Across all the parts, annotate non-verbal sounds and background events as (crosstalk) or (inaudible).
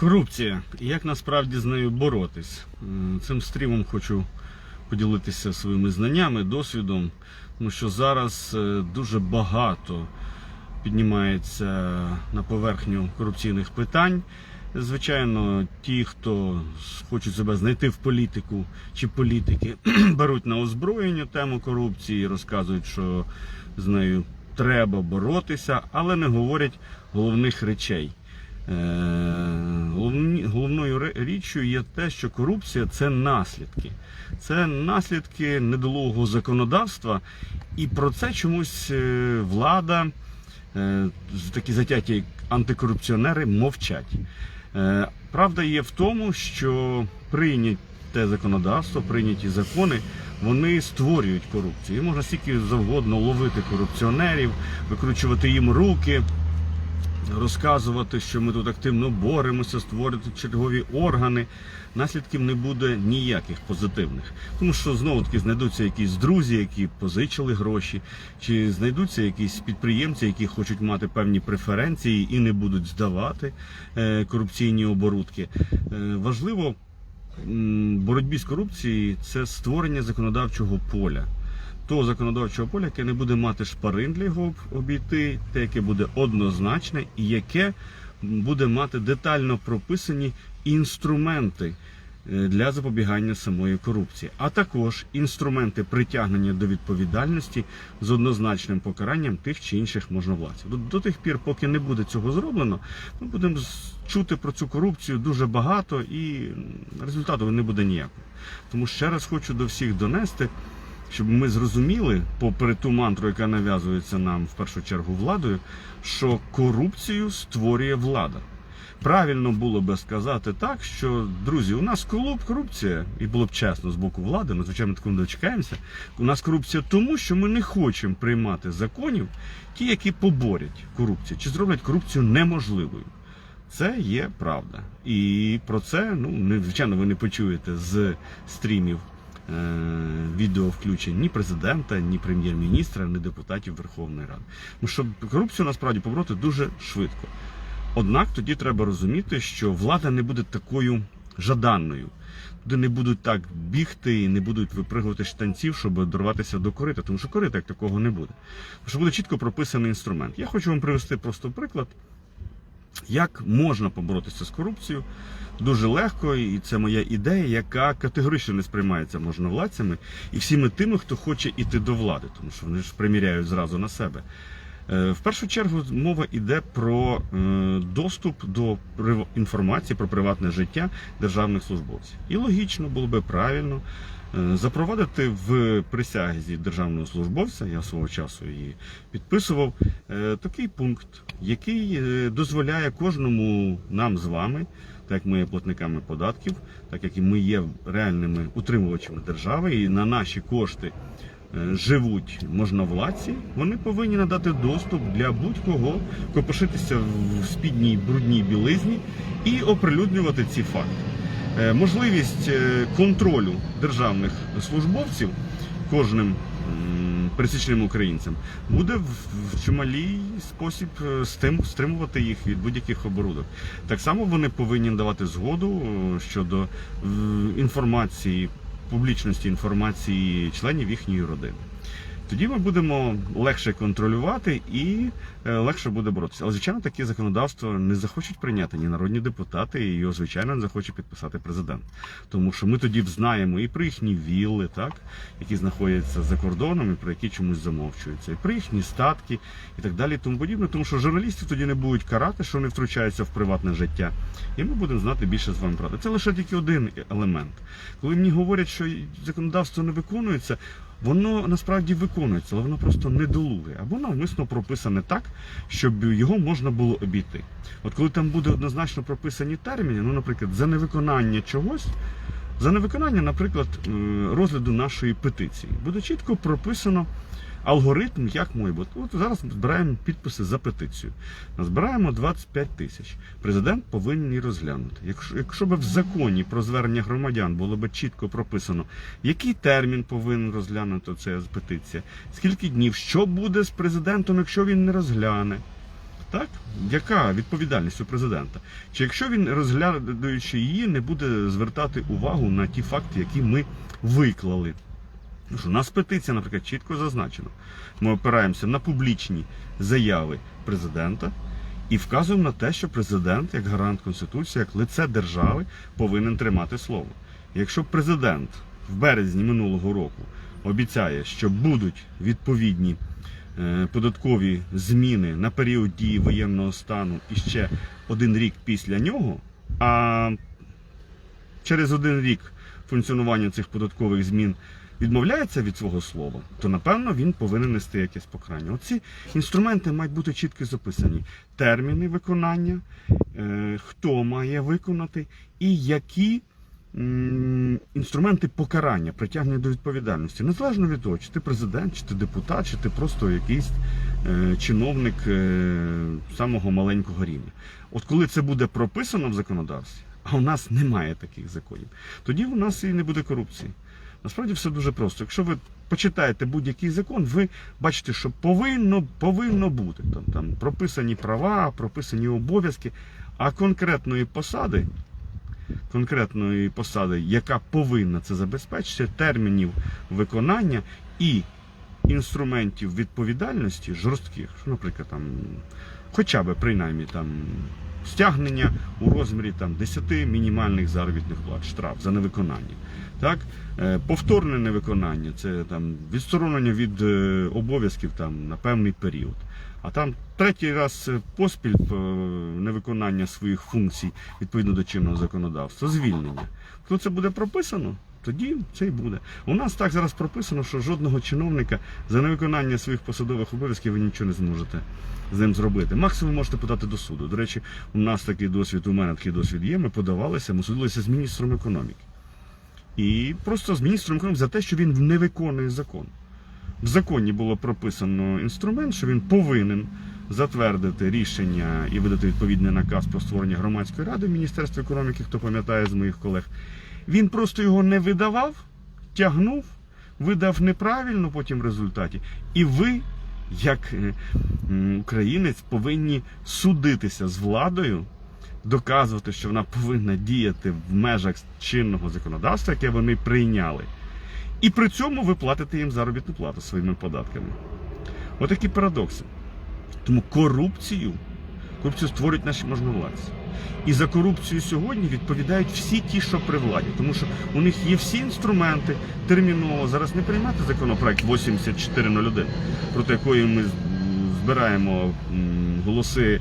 Корупція. І Як насправді з нею боротись? Цим стрімом хочу поділитися своїми знаннями, досвідом, тому що зараз е, дуже багато піднімається на поверхню корупційних питань. Звичайно, ті, хто хочуть себе знайти в політику чи політики, (clears throat) беруть на озброєння тему корупції, розказують, що з нею треба боротися, але не говорять головних речей. Е, Головною річчю є те, що корупція це наслідки. Це наслідки недолугого законодавства, і про це чомусь е, влада, е, такі затяті антикорупціонери мовчать. Правда є в тому, що прийняте законодавство, прийняті закони, вони створюють корупцію. І можна стільки завгодно ловити корупціонерів, викручувати їм руки, розказувати, що ми тут активно боремося, створити чергові органи. Наслідків не буде ніяких позитивних. Тому що знову таки знайдуться якісь друзі, які позичили гроші, чи знайдуться якісь підприємці, які хочуть мати певні преференції і не будуть здавати е, корупційні оборудки. Е, важливо боротьбі з корупцією це створення законодавчого поля. Того законодавчого поля, яке не буде мати шпарин для його обійти, те, яке буде однозначне і яке буде мати детально прописані інструменти е, для запобігання самої корупції, а також інструменти притягнення до відповідальності з однозначним покаранням тих чи інших можновладців. До, до тих пір, поки не буде цього зроблено, ми будемо чути про цю корупцію дуже багато і результату не буде ніякого. Тому ще раз хочу до всіх донести. Щоб ми зрозуміли, попри ту мантру, яка нав'язується нам в першу чергу владою, що корупцію створює влада. Правильно було би сказати так, що друзі, у нас корупція, і було б чесно з боку влади, ми звичайно такому дочекаємося. У нас корупція тому, що ми не хочемо приймати законів, ті, які поборять корупцію, чи зроблять корупцію неможливою. Це є правда. І про це, ну, звичайно, ви не почуєте з стрімів відео включень ні президента, ні прем'єр-міністра, ні депутатів Верховної Ради. Тому що корупцію насправді побороти дуже швидко. Однак тоді треба розуміти, що влада не буде такою жаданною. Туди не будуть так бігти і не будуть випригувати штанців, щоб дорватися до корита, тому що корита як такого не буде. Тому що буде чітко прописаний інструмент. Я хочу вам привести просто приклад, як можна поборотися з корупцією дуже легко, і це моя ідея, яка категорично не сприймається можновладцями і всіми тими, хто хоче іти до влади, тому що вони ж приміряють зразу на себе. Е, В першу чергу мова йде про е, доступ до інформації про приватне життя державних службовців. І логічно було би правильно запровадити в присязі державного службовця, я свого часу її підписував, е, такий пункт, який е, дозволяє кожному нам з вами, так як ми є платниками податків, так як і ми є реальними утримувачами держави, і на наші кошти е, живуть можновладці, вони повинні надати доступ для будь-кого копошитися в спідній брудній білизні і оприлюднювати ці факти. Е, Можливість е, контролю державних службовців кожним пересічним українцям буде в чималій спосіб е, стримувати їх від будь-яких оборудок. Так само вони повинні давати згоду щодо інформації, публічності інформації членів їхньої родини. Тоді ми будемо легше контролювати і е, легше буде боротися. Але звичайно, таке законодавство не захочуть прийняти ні народні депутати, і його звичайно не захоче підписати президент. Тому що ми тоді знаємо і про їхні вілли, так які знаходяться за кордоном, і про які чомусь замовчуються, і про їхні статки, і так далі, тому подібне. Тому що журналістів тоді не будуть карати, що вони втручаються в приватне життя, і ми будемо знати більше з вами правди. Це лише тільки один елемент. Коли мені говорять, що законодавство не виконується. Воно насправді виконується, але воно просто недолуге або навмисно прописане так, щоб його можна було обійти. От коли там буде однозначно прописані терміни, ну, наприклад, за невиконання чогось, за невиконання, наприклад, е, розгляду нашої петиції, буде чітко прописано алгоритм, як має бути. От зараз збираємо підписи за петицію. Збираємо 25 тисяч. Президент повинен її розглянути. Якщо, якщо б в законі про звернення громадян було б чітко прописано, який термін повинен розглянути ця петиція, скільки днів, що буде з президентом, якщо він не розгляне. Так? Яка відповідальність у президента? Чи якщо він, розглядаючи її, не буде звертати увагу на ті факти, які ми виклали? Ну що, У нас петиція, наприклад, чітко зазначено. Ми опираємося на публічні заяви президента і вказуємо на те, що президент, як гарант Конституції, як лице держави, повинен тримати слово. Якщо президент в березні минулого року обіцяє, що будуть відповідні е, податкові зміни на період дії воєнного стану і ще один рік після нього, а через один рік функціонування цих податкових змін відмовляється від свого слова, то напевно він повинен нести якесь покарання. Оці інструменти мають бути чітко записані: терміни виконання, е, хто має виконати, і які інструменти покарання, притягнення до відповідальності, незалежно від того, чи ти президент, чи ти депутат, чи ти просто якийсь е, чиновник е, самого маленького рівня. От коли це буде прописано в законодавстві, а у нас немає таких законів, тоді у нас і не буде корупції. Насправді все дуже просто. Якщо ви почитаєте будь-який закон, ви бачите, що повинно, повинно бути. Там, там прописані права, прописані обов'язки, а конкретної посади, конкретної посади, яка повинна це забезпечити, термінів виконання і інструментів відповідальності жорстких, що, наприклад, там, хоча б принаймні там. Стягнення у розмірі там 10 мінімальних заробітних плат, штраф за невиконання. Так? Е, Повторне невиконання це там відсторонення від е, обов'язків там на певний період. А там третій раз е, поспіль невиконання своїх функцій відповідно до чинного законодавства, звільнення. Коли це буде прописано, тоді це й буде. У нас так зараз прописано, що жодного чиновника за невиконання своїх посадових обов'язків ви нічого не зможете з ним зробити. Максимум можете подати до суду. До речі, у нас такий досвід, у мене такий досвід є. Ми подавалися, ми судилися з міністром економіки. І просто з міністром економіки за те, що він не виконує закон. В законі було прописано інструмент, що він повинен затвердити рішення і видати відповідний наказ про створення громадської ради в Міністерстві економіки, хто пам'ятає з моїх колег. Він просто його не видавав, тягнув, видав неправильно потім в результаті. І ви, як е, українець, повинні судитися з владою, доказувати, що вона повинна діяти в межах чинного законодавства, яке вони прийняли. І при цьому ви платите їм заробітну плату своїми податками. Отакі парадокси. Тому корупцію, корупцію створюють наші можновладці. І за корупцію сьогодні відповідають всі ті, що при владі, тому що у них є всі інструменти терміново зараз не приймати законопроект 8401, проти якої ми збираємо голоси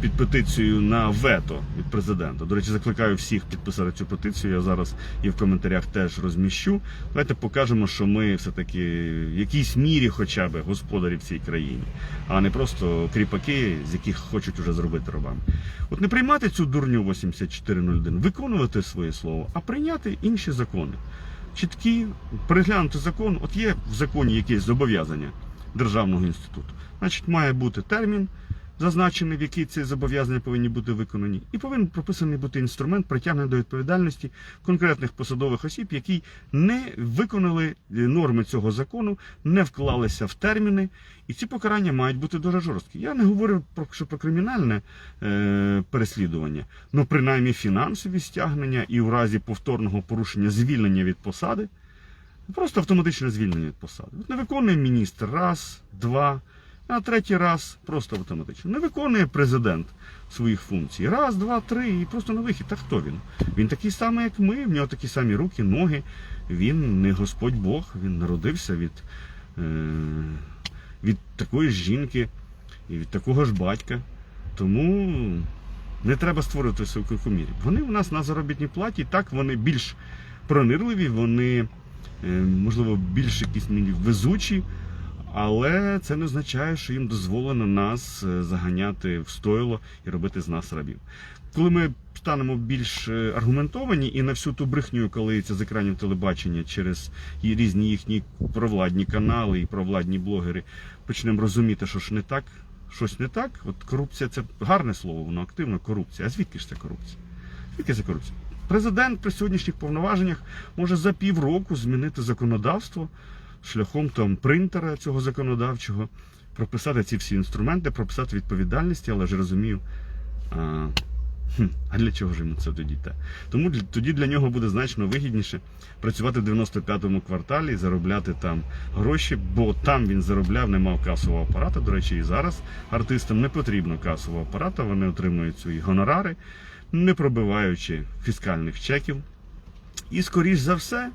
під петицією на вето від президента. До речі, закликаю всіх підписати цю петицію. Я зараз і в коментарях теж розміщу. Давайте покажемо, що ми все-таки в якійсь мірі, хоча б господарі в цій країні, а не просто кріпаки, з яких хочуть уже зробити рабами. От не приймати цю дурню 8401, виконувати своє слово, а прийняти інші закони. Чіткі, переглянути закон. От є в законі якесь зобов'язання державного інституту. Значить, має бути термін, зазначений, в який ці зобов'язання повинні бути виконані, і повинен прописаний бути інструмент притягнення до відповідальності конкретних посадових осіб, які не виконали е, норми цього закону, не вклалися в терміни, і ці покарання мають бути дуже жорсткі. Я не говорю про що про кримінальне е, переслідування, але принаймні фінансові стягнення і у разі повторного порушення звільнення від посади. Просто автоматичне звільнення від посади. Не виконує міністр раз, два, а третій раз просто автоматично. Не виконує президент своїх функцій. Раз, два, три, і просто на вихід. Та хто він? Він такий самий, як ми, в нього такі самі руки, ноги. Він не Господь Бог, він народився від, е, від такої ж жінки і від такого ж батька. Тому не треба створювати своїх кумірів. Вони у нас на заробітній платі, так вони більш пронирливі, вони можливо, більш якісь везучі, але це не означає, що їм дозволено нас е, заганяти в стойло і робити з нас рабів. Коли ми станемо більш е, аргументовані і на всю ту брехню, коли це з екранів телебачення через різні їхні провладні канали і провладні блогери, почнемо розуміти, що ж не так, щось не так. От корупція це гарне слово, воно активно корупція. А звідки ж це корупція? Звідки це корупція? Президент при сьогоднішніх повноваженнях може за півроку змінити законодавство шляхом там принтера цього законодавчого, прописати ці всі інструменти, прописати відповідальності, але ж розумію. А, а для чого ж йому це тоді те? Тому тоді для нього буде значно вигідніше працювати в 95-му кварталі заробляти там гроші, бо там він заробляв, не мав касового апарата. До речі, і зараз артистам не потрібно касового апарата, вони отримують свої гонорари, не пробиваючи фіскальних чеків. І скоріш за все,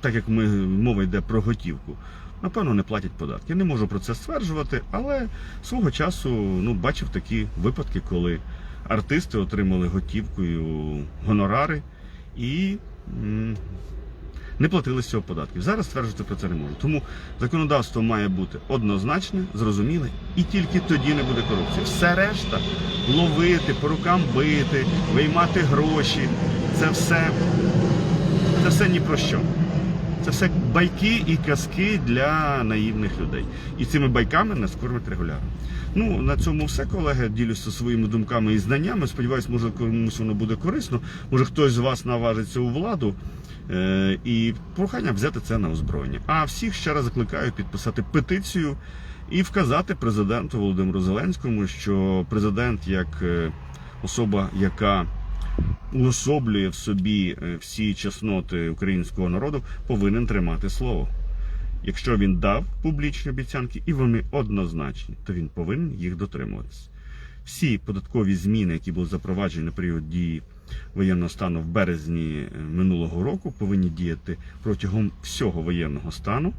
так як ми мова йде про готівку, напевно, не платять податки. Не можу про це стверджувати, але свого часу ну, бачив такі випадки, коли артисти отримали готівкою гонорари і не платили з цього податків. Зараз стверджувати про це не можу. Тому законодавство має бути однозначне, зрозуміле, і тільки тоді не буде корупції. Все решта ловити, по рукам бити, виймати гроші. Це все, це все ні про що. Це все байки і казки для наївних людей. І цими байками нас кормять регулярно. Ну, на цьому все, колеги. Ділюся своїми думками і знаннями. Сподіваюсь, може комусь воно буде корисно. Може хтось з вас наважиться у владу. Е, і прохання взяти це на озброєння. А всіх ще раз закликаю підписати петицію і вказати президенту Володимиру Зеленському, що президент, як е, особа, яка уособлює в собі е, всі чесноти українського народу, повинен тримати слово. Якщо він дав публічні обіцянки, і вони однозначні, то він повинен їх дотримуватися. Всі податкові зміни, які були запроваджені на період дії воєнного стану в березні е, минулого року, повинні діяти протягом всього воєнного стану.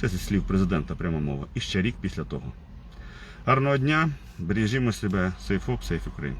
Це зі слів президента пряма мова. І ще рік після того. Гарного дня, бережімо себе, сейф оп, сейф Україн.